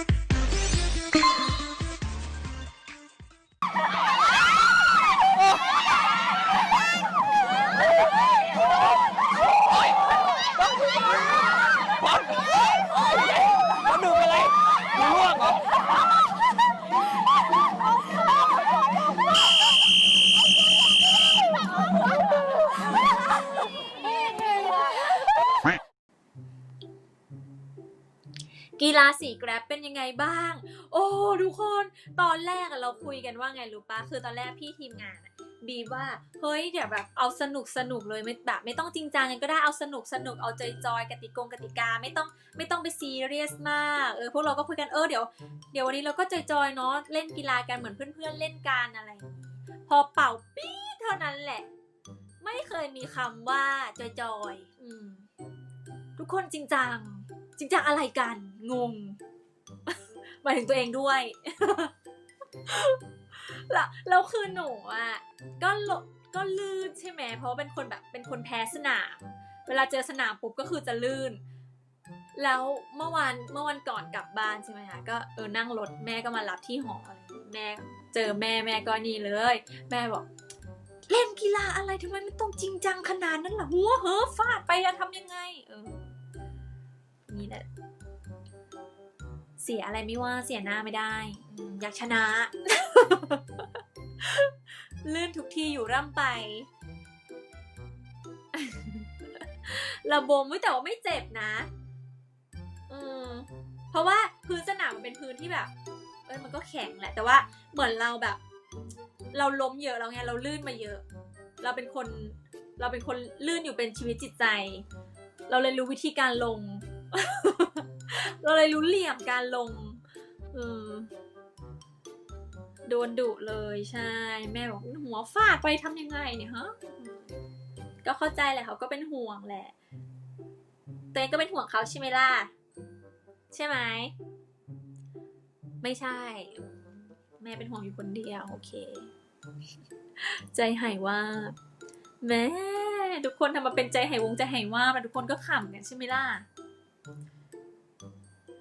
Thank you. กีฬาสีแกร็บเป็นยังไงบ้าง โอ้ทุกคนตอนแรกเราคุยกันว่าไงรู้ปะคือตอนแรกพี่ทีมงานบีว่าเฮ้ยเดี๋ยวแบบเอาสนุกสนุกเลยไม่แบบไม่ต้องจริงจังกันก็ได้เอาสนุกสนุกเอาใจจอยกติกงกติกาไม่ต้องไม่ต้องไปซีเรียสมากเออพวกเราก็คุยกันเออเดี๋ยวเดี๋ยววันนี้เราก็ใจจอยเนาะเล่นกีฬากันเหมือนเพื่อนๆเล่นกันอะไร พอเป่าปี๊ดเท่านั้นแหละ ไม่เคยมีคำว่าจอยจอยอืมทุกคนจริงจัง จริงจังอะไรกันงงหมายถึงตัวเองด้วยแล้วแล้วคือหนูอะก็ลก็ลื่นใช่ไหมเพราะว่าเป็นคนแบบเป็นคนแพ้สนาม เวลาเจอสนามปุ๊บก็คือจะลื่น แล้วเมื่อวานเมื่อวันก่อนกลับบ้านใช่ไหมคะก็เออนั่งรถแม่ก็มารับที่หออะไรอย่างงี้แม่เจอแม่แม่ก็นี่เลย แม่บอก เล่นกีฬาอะไรทำไมมันต้องจริงจังขนาดนั้นล่ะหัวเหอะฟาดไปจะทำยังไง เออ นี่แหละ เสียอะไรไม่ว่าเสียหน้าไม่ได้ อยากชนะ ลื่นทุกที่อยู่ร่ำไประบมเว้แต่ว่าไม่เจ็บนะเออเพราะว่าพื้นสนามมันเป็นพื้นที่แบบเอ้ยมันก็แข็งแหละ แต่ว่าเหมือนเราแบบ เราล้มเยอะแล้วไงเราลื่นมาเยอะ เราเป็นคน เราเป็นคนลื่นอยู่เป็นชีวิตจิตใจ เราเลยรู้วิธีการลง เราเลยรู้เหลี่ยมการลงเออโดนดุเลยใช่ แม่บอกหัวฟาดไปทำยังไงเนี่ยฮะก็เข้าใจแหละเขาก็เป็นห่วงแหละตัวเองก็เป็นห่วงเขาใช่ไหมล่ะ ใช่ไหม ไม่ใช่ แม่เป็นห่วงอยู่คนเดียว โอเค ใจหายว่า แม่ ทุกคนทำมาเป็นใจหายวงใจหายว่าบแล้วทุกคนก็ขำกันใช่ไหมล่ะ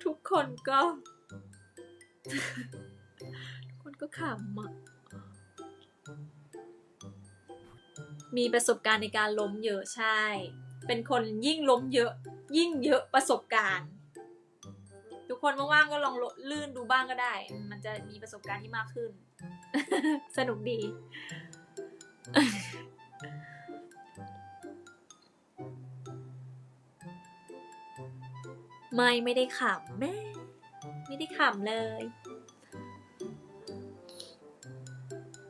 ทุกคนก็ ทุกคนก็ขำอะมีประสบการณ์ในการล้มเยอะใช่ เป็นคนยิ่งล้มเยอะ ยิ่งเยอะประสบการณ์ ทุกคนว่างๆก็ลองลื่นดูบ้างก็ได้ มันจะมีประสบการณ์ที่มากขึ้น สนุกดี ไม่ไม่ได้ขำแม่ไม่ได้ขำเลย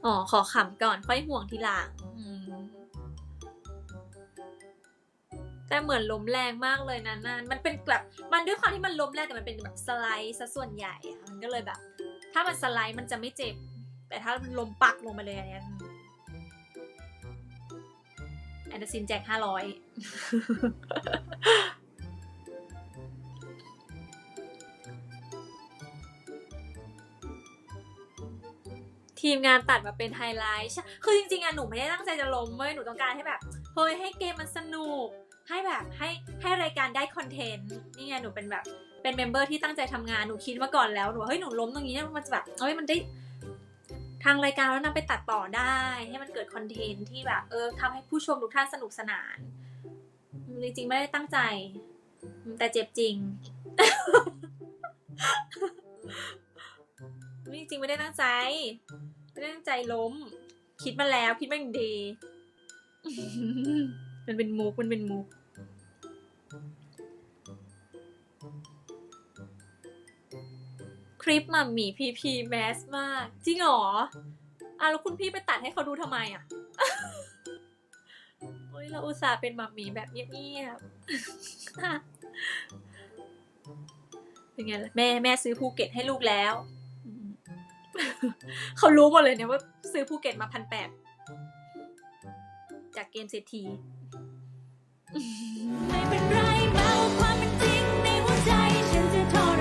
อ๋อ ขอขำก่อนค่อยห่วงทีหลังแต่เหมือนล้มแรงมากเลยนะนั่นมันเป็นแบบมันด้วยความที่มันล้มแรงแต่มันเป็นแบบสไลด์ซะส่วนใหญ่อะมันก็เลยแบบ ถ้ามันสไลด์มันจะไม่เจ็บ แต่ถ้ามันล้มปักลงมาเลยอันนี้แอนเดอร์ซินแจกห้าร้อย ทีมงานตัดมาเป็นไฮไลท์คือจริงๆอะหนูไม่ได้ตั้งใจจะล้มเว้ยหนูต้องการให้แบบเฮ้ยให้เกมมันสนุก ให้แบบให้ให้รายการได้คอนเทนต์นี่ไงหนูเป็นแบบเป็นเมมเบอร์ที่ตั้งใจทำงานหนูคิดมาก่อนแล้วหนูเฮ้ยหนูล้มตรงนี้เนี่ยมันจะแบบเฮ้ยมันได้ทางรายการแล้วนำไปตัดต่อได้ ให้มันเกิดคอนเทนต์ที่แบบเออทำให้ผู้ชมทุกท่านสนุกสนาน จริงๆไม่ได้ตั้งใจ แต่เจ็บจริงจริงๆไม่ได้ตั้งใจ ไม่ได้ตั้งใจล้ม คิดมาแล้วคิดมาอย่างดี มันเป็นมุกมันเป็นมุกคลิปมัมหมี่พีพีแมสมาก จริงหรออะแล้วคุณพี่ไปตัดให้เขาดูทำไมอะโอ้ยเราอุตส่าห์เป็นมัมหมี่แบบเงียบๆเป็นไงล่ะแม่แม่ซื้อภูเก็ตให้ลูกแล้ว เขารู้หมดเลยเนี่ยว่าซื้อภูเก็ตมาพันแปดจากเกมเซทีไม่เป็นไรเมาความเป็นจริงในหัวใจฉันจะทร